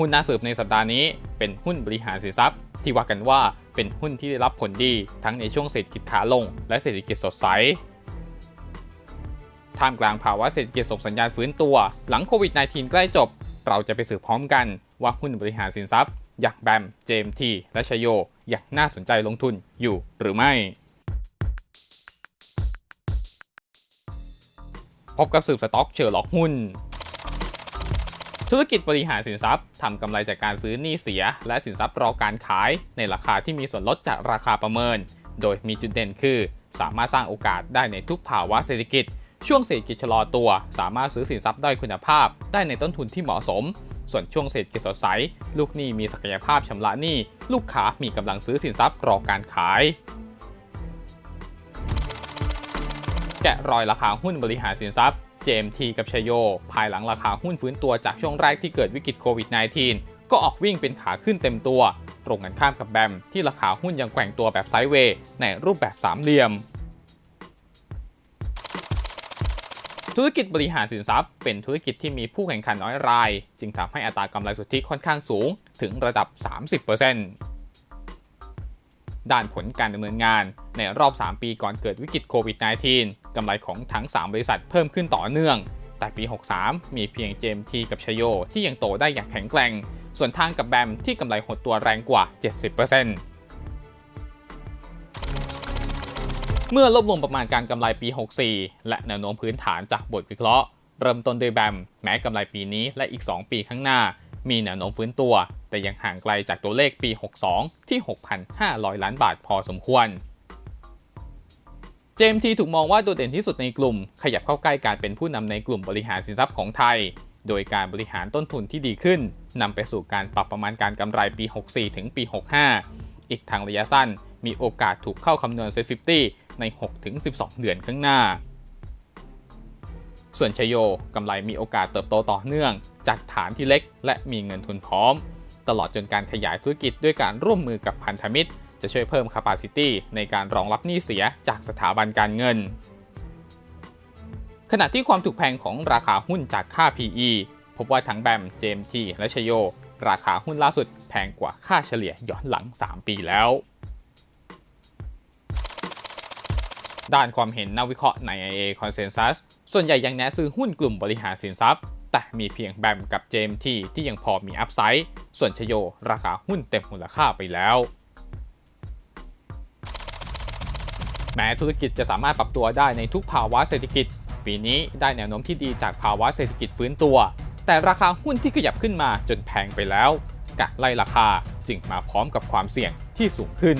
หุ้นน่าสืบในสัปดาห์นี้เป็นหุ้นบริหารสินทรัพย์ ที่ว่ากันว่าเป็นหุ้นที่ได้รับผลดีทั้งในช่วงเศรษฐกิจขาลง และเศรษฐกิจสดใสท่ามกลางภาวะเศรษฐกิจส่งสัญญาณฟื้นตัว หลังโควิด -19 ใกล้จบ เราจะไปสืบพร้อมกันว่าหุ้นบริหารสินทรัพย์ อย่างแบม เจมที และชโย อย่างน่าสนใจลงทุนอยู่หรือไม่ พบกับสืบสต็อกเชอร์ล็อกหุ้น ธุรกิจบริหารสินทรัพย์ทำกำไรจากการซื้อหนี้เสีย และสินทรัพย์รอการขาย ในราคาที่มีส่วนลดจากราคาประเมิน โดยมีจุดเด่นคือ สามารถสร้างโอกาสได้ในทุกภาวะเศรษฐกิจ ช่วงเศรษฐกิจชะลอตัว สามารถซื้อสินทรัพย์ด้อยคุณภาพ ได้ในต้นทุนที่เหมาะสม ส่วนช่วงเศรษฐกิจสดใส ลูกหนี้มีศักยภาพชำระหนี้ ลูกค้ามีกำลังซื้อสินทรัพย์รอการขายแกะรอยราคาหุ้นบริหารสินทรัพย์ JMT กับชโย ภายหลังราคาหุ้นฟื้นตัวจากช่วงแรกที่เกิดวิกฤตโควิด -19 ก็ออกวิ่งเป็นขาขึ้นเต็มตัว ตรงกันข้ามกับแบม ที่ราคาหุ้นยังแกว่งตัวแบบไซด์เวย์ในรูปแบบสามเหลี่ยม ธุรกิจบริหารสินทรัพย์ เป็นธุรกิจที่มีผู้แข่งขันน้อยราย จึงทำให้อัตรากำไรสุทธิค่อนข้างสูงถึงระดับ 30% ด้านผลการดำเนินงาน ในรอบ 3 ปีก่อนเกิดวิกฤตโควิด -19 กำไรของทั้ง 3 บริษัทเพิ่มขึ้นต่อเนื่อง แต่ปี 63 มีเพียง JMT กับชโย ที่ยังโตได้อย่างแข็งแกร่ง ส่วนทางกับแบมที่กำไรหดตัวแรงกว่า 70%เมื่อลบลงประมาณการกำไรปี 64 และแนวโน้มพื้นฐานจากบทวิเคราะห์ เริ่มต้นด้วยแบม แม้กำไรปีนี้และอีก 2 ปีข้างหน้า มีแนวโน้มฟื้นตัว แต่ยังห่างไกลจากตัวเลขปี 62 ที่ 6,500 ล้านบาทพอสมควร JMT ถูกมองว่าโดดเด่นที่สุดในกลุ่ม ขยับเข้าใกล้การเป็นผู้นำในกลุ่มบริหารสินทรัพย์ของไทย โดยการบริหารต้นทุนที่ดีขึ้นนำไปสู่การปรับประมาณการกำไรปี 64 ถึงปี 65 อีกทางระยะสั้นมีโอกาสถูกเข้าคำนวณเซ็ต50ใน 6-12 เดือนข้างหน้า ส่วนชโยกำไรมีโอกาสเติบโตต่อเนื่อง จากฐานที่เล็กและมีเงินทุนพร้อม ตลอดจนการขยายธุรกิจด้วยการร่วมมือกับพันธมิตร จะช่วยเพิ่ม capacity ในการรองรับหนี้เสียจากสถาบันการเงิน ขณะที่ความถูกแพงของราคาหุ้นจากค่า PE พบว่าทั้งแบม JMT และชโย ราคาหุ้นล่าสุดแพงกว่าค่าเฉลี่ยย้อนหลัง 3 ปีแล้ว ด้านความเห็นนักวิเคราะห์ใน IA Consensus ส่วนใหญ่ยังแนะซื้อหุ้นกลุ่มบริหารสินทรัพย์ แต่มีเพียงแบมกับ JMT ที่ที่ยังพอมีอัพไซด์ส่วนชโยราคาหุ้นเต็มมูลค่าไปแล้ว แม้ธุรกิจจะสามารถปรับตัวได้ในทุกภาวะเศรษฐกิจ ปีนี้ได้แนวโน้มที่ดีจากภาวะเศรษฐกิจฟื้นตัว แต่ราคาหุ้นที่ขยับขึ้นมาจนแพงไปแล้วการไล่ราคาจึงมาพร้อมกับความเสี่ยงที่สูงขึ้น